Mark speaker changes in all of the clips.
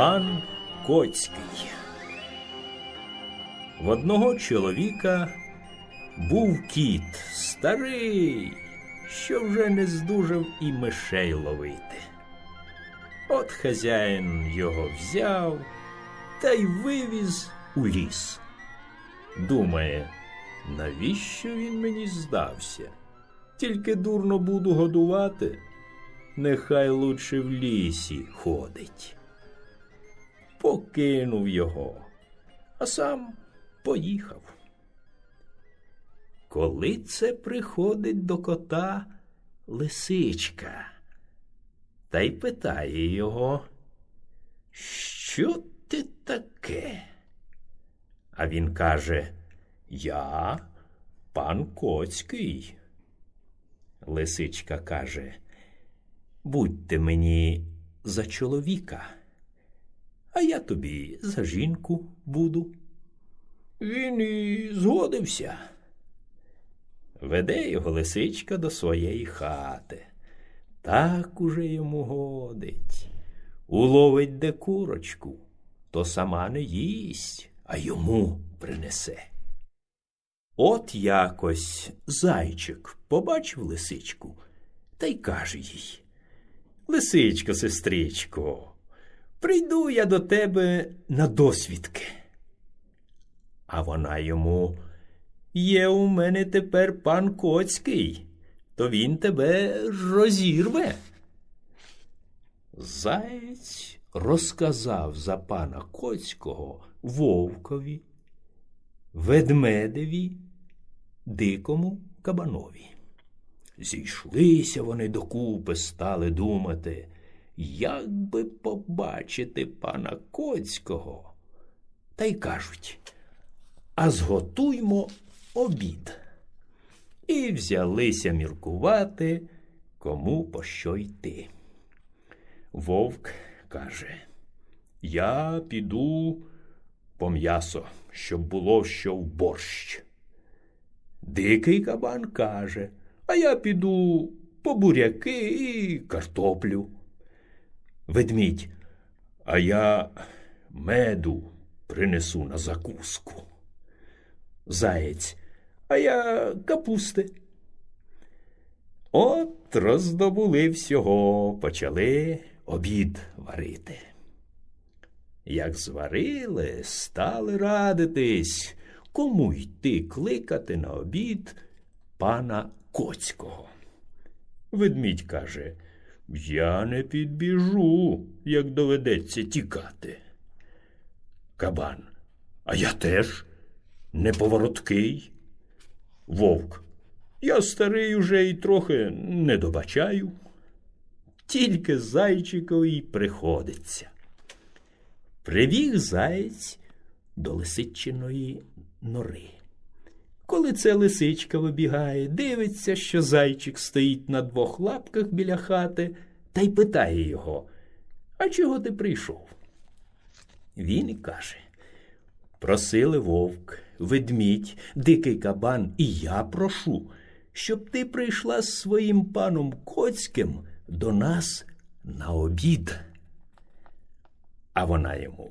Speaker 1: Пан Коцький. В одного чоловіка був кіт старий, що вже не здужав і мишей ловити. От хазяїн його взяв та й вивіз у ліс. Думає, навіщо він мені здався? Тільки дурно буду годувати, нехай лучше в лісі ходить. Покинув його, а сам поїхав. Коли це приходить до кота лисичка, та й питає його, що ти таке? А він каже, я пан Коцький. Лисичка каже, будьте мені за чоловіка, а я тобі за жінку буду. Він і згодився. Веде його лисичка до своєї хати. Так уже йому годить. Уловить де курочку, то сама не їсть, а йому принесе. От якось зайчик побачив лисичку та й каже їй Лисичко, сестричко, прийду я до тебе на досвідки. А вона йому Є у мене тепер пан Коцький, то він тебе розірве. Заєць розказав за пана Коцького вовкові, ведмедеві, дикому кабанові. Зійшлися вони докупи, стали думати, як би побачити пана Коцького. Та й кажуть, а зготуймо обід. І взялися міркувати, кому по що йти. Вовк каже, я піду по м'ясо, щоб було що в борщ. Дикий кабан каже, а я піду по буряки і картоплю. Ведмідь, а я меду принесу на закуску. Заєць, а я капусти. От роздобули всього, почали обід варити. Як зварили, стали радитись, кому йти кликати на обід пана Коцького. Ведмідь каже, я не підбіжу, як доведеться тікати. Кабан, а я теж неповороткий. Вовк, я старий уже і трохи не добачаю. Тільки зайчикові приходиться. Прибіг заєць до лисичиної нори. Коли це лисичка вибігає, дивиться, що зайчик стоїть на двох лапках біля хати, та й питає його, а чого ти прийшов? Він і каже, просили вовк, ведмідь, дикий кабан, і я прошу, щоб ти прийшла з своїм паном Коцьким до нас на обід. А вона йому.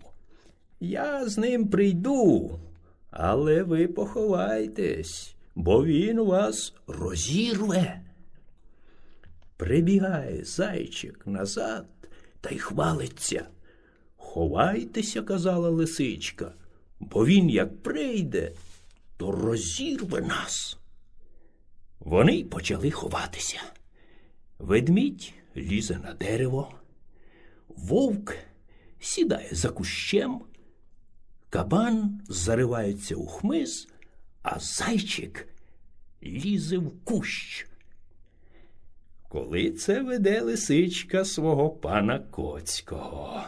Speaker 1: Я з ним прийду, але ви поховайтесь, бо він вас розірве. Прибігає зайчик назад та й хвалиться. Ховайтеся, казала лисичка, бо він, як прийде, то розірве нас. Вони почали ховатися. Ведмідь лізе на дерево, вовк сідає за кущем, кабан заривається у хмиз, а зайчик лізе в кущ. Коли це веде лисичка свого пана Коцького,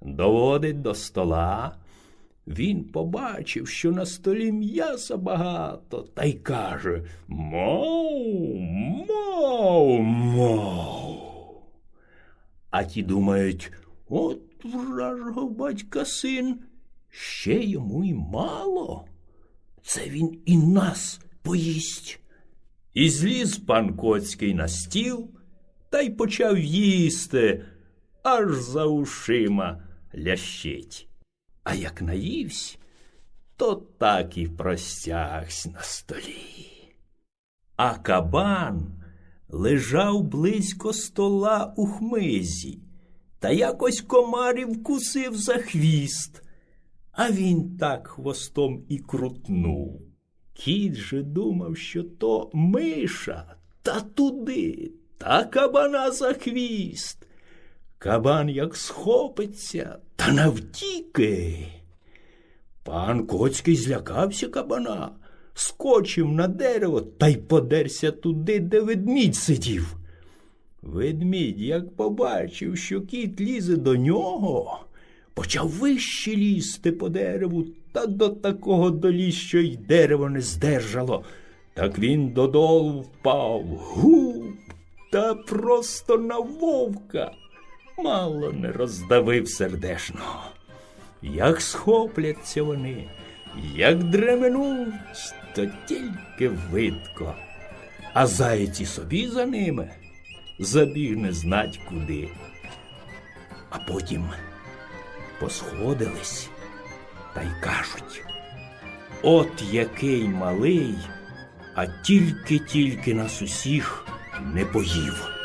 Speaker 1: доводить до стола, він побачив, що на столі м'яса багато, та й каже Мау, мау, мау. А ті думають, от вражого батька син, ще йому й мало. Це він і нас поїсть. І зліз пан Коцький на стіл та й почав їсти аж за ушима, лящить. А як наївсь, то так і простягсь на столі. А кабан лежав близько стола у хмизі, та якось комарів вкусив за хвіст, а він так хвостом і крутнув. Кіт же думав, що то миша, та туди, та кабана за хвіст. Кабан як схопиться, та навтіки. Пан Коцький злякався кабана, скочив на дерево та й подерся туди, де ведмідь сидів. Ведмідь, як побачив, що кіт лізе до нього, почав вище лізти по дереву та до такого доліз, що й дерево не здержало. Так він додолу впав, гуп, та просто на вовка. Мало не роздавив сердешно. Як схопляться вони, як дременуть, то тільки видко. А заєць собі за ними забіг не знать куди. А потім посходились та й кажуть. От який малий, а тільки-тільки нас усіх не поїв.